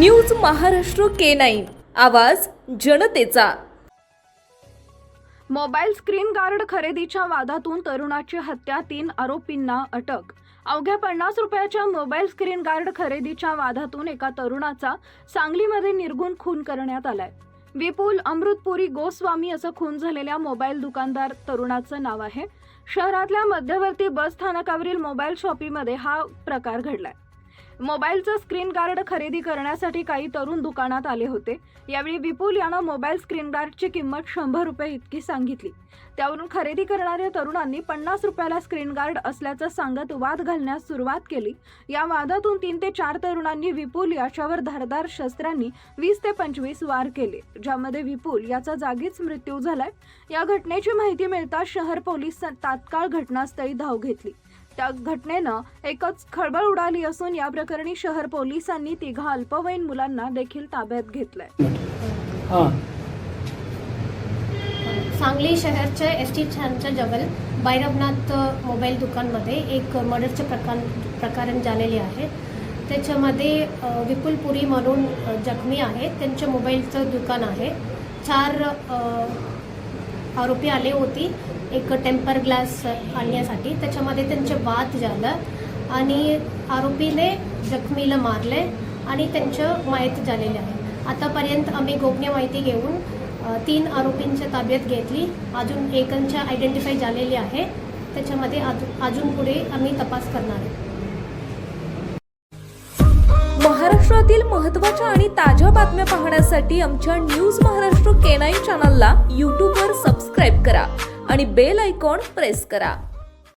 News Maharashtra K nine. आवाज जनतेचा. Mobile screen guard खरेदीच्या वादातून तरुणाची हत्या तीन आरोपींना अटक. अवघ्या पन्नास रुपयाच्या मोबाईल स्क्रीन गार्ड खरेदीच्या वादातून एका तरुणाचा सांगलीमध्ये निर्गुण खून करण्यात आलाय. विपुल अमृतपुरी गोस्वामी असं खून झालेल्या मोबाईल दुकानदार तरुणाचं नाव आहे. शहरातल्या मध्यवर्ती बस स्थानकावरील मोबाईल शॉपीमध्ये हा प्रकार घडलाय. मोबाईलचं स्क्रीन गार्ड खरेदी करण्यासाठी काही तरुण दुकानात आले होते. यावेळी विपुल यानं मोबाईल स्क्रीन गार्डची किंमत शंभर रुपये इतकी सांगितली. त्यावरून खरेदी करणाऱ्या तरुणांनी पन्नास रुपयाला स्क्रीन गार्ड असल्याचं सांगत वाद घालण्यास सुरुवात केली. या वादातून तीन ते चार तरुणांनी विपुल याच्यावर धारदार शस्त्रांनी वीस ते पंचवीस वार केले. ज्यामध्ये विपुल याचा जागीच मृत्यू झालाय. या घटनेची माहिती मिळताच शहर पोलीस तात्काळ घटनास्थळी धाव घेतली. त्या घटनेनं एकच खळबळ उडाली असून या प्रकरणी शहर पोलिसांनी तिघा अल्पवयीन मुलांना देखील ताब्यात घेतलंय. हां. सांगली शहरच्या एस टी स्टँडच्या जवळ भैरवनाथ मोबाईल दुकानमध्ये एक मर्डरचे प्रकार प्रकरण झालेले आहे. त्याच्यामध्ये विपुल पुरी म्हणून जखमी आहे. त्यांच्या मोबाईलचं दुकान आहे. चार आरोपी आले होती. एक टेम्पर ग्लास आणण्यासाठी. त्याच्यामध्ये त्यांचे वाद झालं. आणि आरोपीने जखमीला मारले आणि त्यांचं माहीत झालेले आहे. आतापर्यंत आम्ही गोपनीय माहिती घेऊन तीन आरोपींच्या ताब्यात घेतली. अजून एकांच्या आयडेंटिफाय झालेली आहे. त्याच्यामध्ये अजून अजून पुढे आम्ही तपास करणार आहे. महाराष्ट्रातील महत्त्वाच्या आणि ताज्या बातम्या पाहण्यासाठी आमच्या न्यूज महाराष्ट्र केनाई चॅनलला यूट्यूबवर सबस्क्राईब करा आणि बेल आयकॉन प्रेस करा.